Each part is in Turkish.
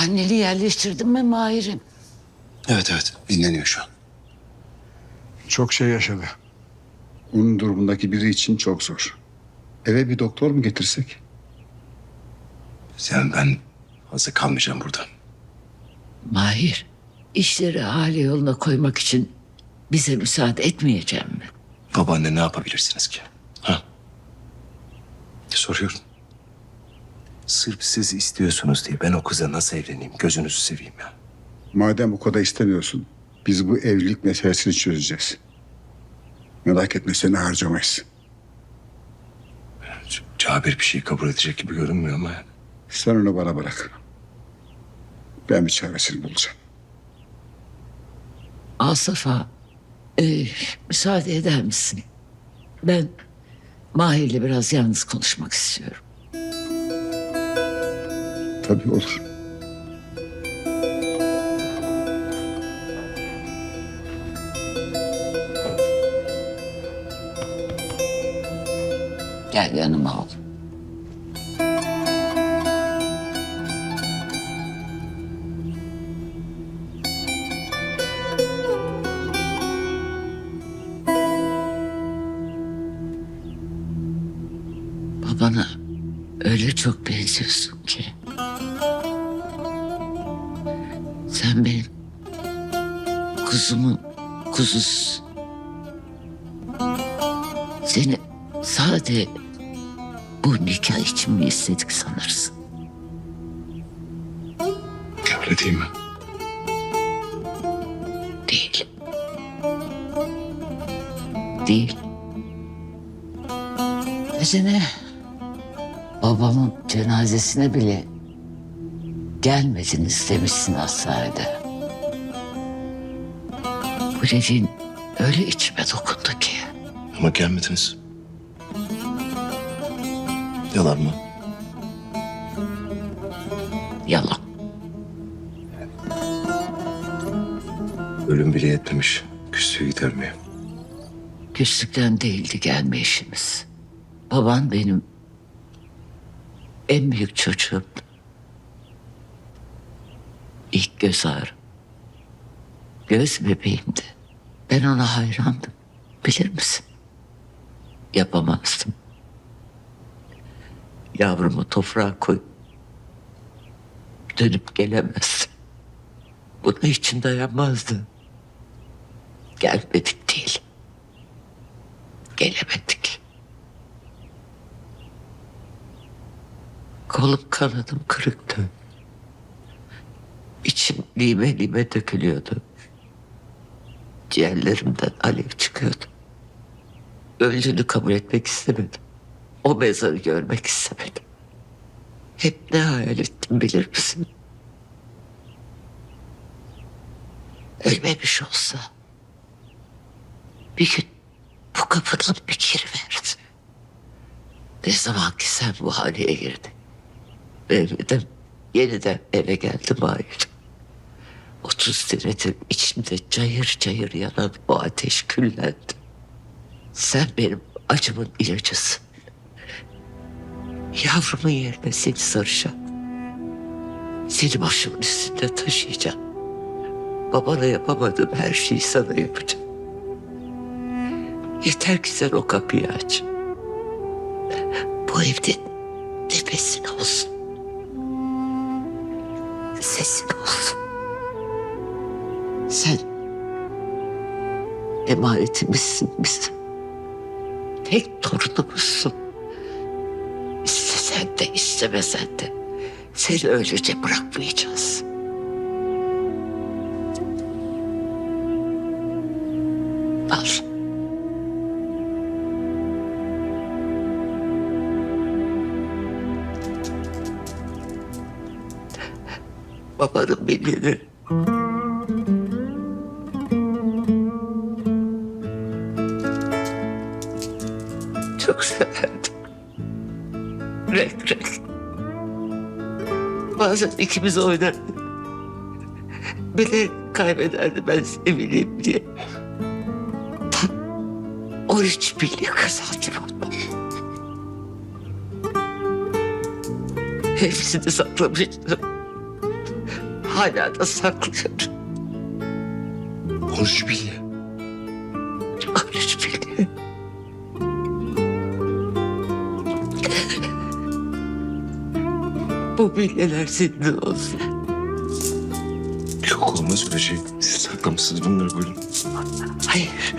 Anneni yerleştirdin mi Mahir'im? Evet evet dinleniyor şu an. Çok şey yaşadı. Onun durumundaki biri için çok zor. Eve bir doktor mu getirsek? Yani ben fazla kalmayacağım burada. Mahir, işleri hali yoluna koymak için bize müsaade etmeyeceğim mi? Babaanne ne yapabilirsiniz ki? Ha? Soruyorum. Sırf siz istiyorsunuz diye ben o kıza nasıl evleneyim? Gözünüzü seveyim ya. Madem o kadar istemiyorsun, biz bu evlilik meselesini çözeceğiz. Merak etme seni harcamayız. C- Cabir bir şey kabul edecek gibi görünmüyor ama yani. Sen onu bana bırak. Ben bir çaresini bulacağım. Asaf'a e, müsaade eder misin? Ben Mahir'le biraz yalnız konuşmak istiyorum. Tabii olur. Gel yanıma ol. Babana öyle çok benziyorsun ki. Sen benim kuzumun kuzusun. Seni sade bu nikah için mi istedik sanırsın? Öyle değil mi? Değil. Değil. Desene babamın cenazesine bile gelmediniz demişsin hastanede. Bu dediğin öyle içime dokundu ki. Ama gelmediniz. Yalan mı? Yalan. Ölüm bile yetmemiş. Küslüğü gidermeye. Küslükten değildi gelme işimiz. Baban benim en büyük çocuğum. İlk göz ağrım. Göz bebeğimdi. Ben ona hayrandım. Bilir misin? Yapamazdım. Yavrumu toprağa koy. Dönüp gelemezdim. Buna için dayanmazdı. Gelmedik değil. Gelemedik. Kolum kanadım kırıktı. Lime lime dökülüyordu. Ciğerlerimden alev çıkıyordu. Öldüğünü kabul etmek istemedim. O mezarı görmek istemedim. Hep ne hayal ettim bilir misin? Ölmemiş olsa bir gün bu kapıdan bir giriverdi. Ne zaman ki sen bu haneye girdin. Evden yeniden eve geldim hayır. Otuz senedir içimde cayır cayır yanan o ateş küllendi. Sen benim acımın ilacısın. Yavrumun yerine seni saracağım. Seni başımın üstünde taşıyacağım. Babana yapamadığım her şeyi sana yapacağım. Yeter ki sen o kapıyı aç. Bu evde nefesin olsun. Sesin olsun. Emanetimizsin bizim. Tek torunumuzsun. İstesen de istemesen de seni öylece bırakmayacağız. Al. Babanın bildiğini Renk renk. Bazen ikimiz oynardık. Beni kaybederdi ben sevileyim diye. 13 milyon kazandım ondan. Hepsini saklamıştım. hala da saklıyorum. Konuş Bilge. Bu bilyeler senin olsun. Yok olmaz öyle şey. Siz saklamışsınız bunları buyurun. Hayır.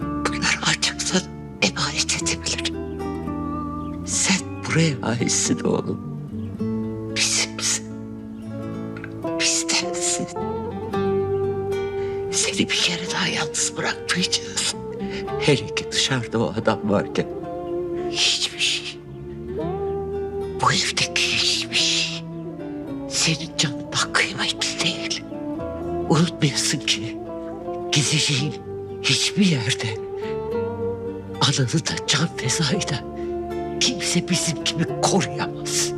Bunları ancak sana emanet edebilirim. Sen buraya aitsin oğlum. Bizimsin. Bizdensin. Seni bir kere daha yalnız bırakmayacağız. Hele ki dışarıda o adam varken. Şey. Bu evdeki hiçbir şey. Senin canından kıymetli değil. Unutmayasın ki gideceğin hiçbir yerde ananı da can fezayı da kimse bizim gibi koruyamaz.